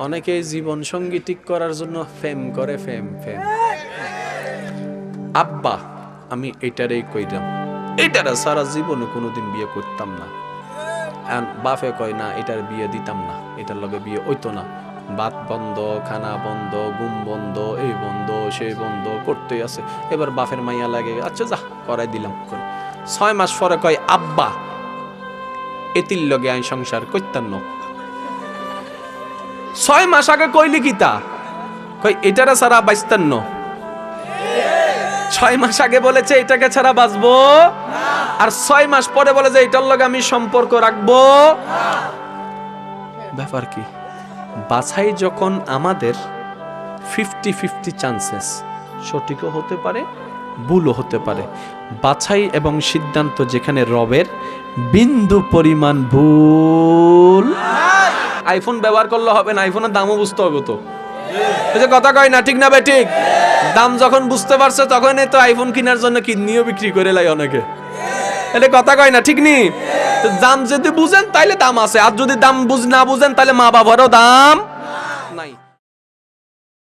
অনেকে জীবন সঙ্গী ঠিক করার জন্য ফেম করে, ফেম ফেম। আব্বা, আমি এটারই কইরাম। এটারা সারা জীবনে কোনোদিন বিয়ে করতাম না। আর বাপে কয়, না, এটার বিয়ে দিতাম না। এটার লগে বিয়ে হইতো না। বাত বন্ধ, খানা বন্ধ, ঘুম বন্ধ, এই বন্ধ, সেই বন্ধ, করতেই আছে। এবার বাপের মাইয়া লাগে আচ্ছা যা, করাই দিলাম, করে। ছয় মাস পরে কয়, আব্বা, এতির লগে আইন সংসার করতাম না। ছয় মাস আগে কইলি কিতা কই, এটারা ছাড়া বাঁচতেন না ছয় মাস আগে বলেছে, এটাকে ছাড়া বাঁচবো। আর ছয় মাস পরে বলে যে, এটার লগে আমি সম্পর্ক রাখব। ব্যাপার কি? বাছাই যখন আমাদের ফিফটি ফিফটি চান্সেস সঠিকও হতে পারে, ভুলও হতে পারে। বাছাই এবং সিদ্ধান্ত যেখানে রবের, বিন্দু পরিমাণ ভুল। আইফোন ব্যবহার করলে হবে না, আইফোনের দামও বুঝতে হবে তো। যে কথা কয় না, ঠিক না ভাই, ঠিক? দাম যখন বুঝতে পারছে তখন তো আইফোন কেনার জন্য কিডনিও বিক্রি করে লাই অনেকে। এটা কথা কয় না, ঠিক নি? দাম যদি বুঝেন, তাইলে দাম আছে। আর যদি দাম বুঝ না বুঝেন তাহলে মা বাবারও দাম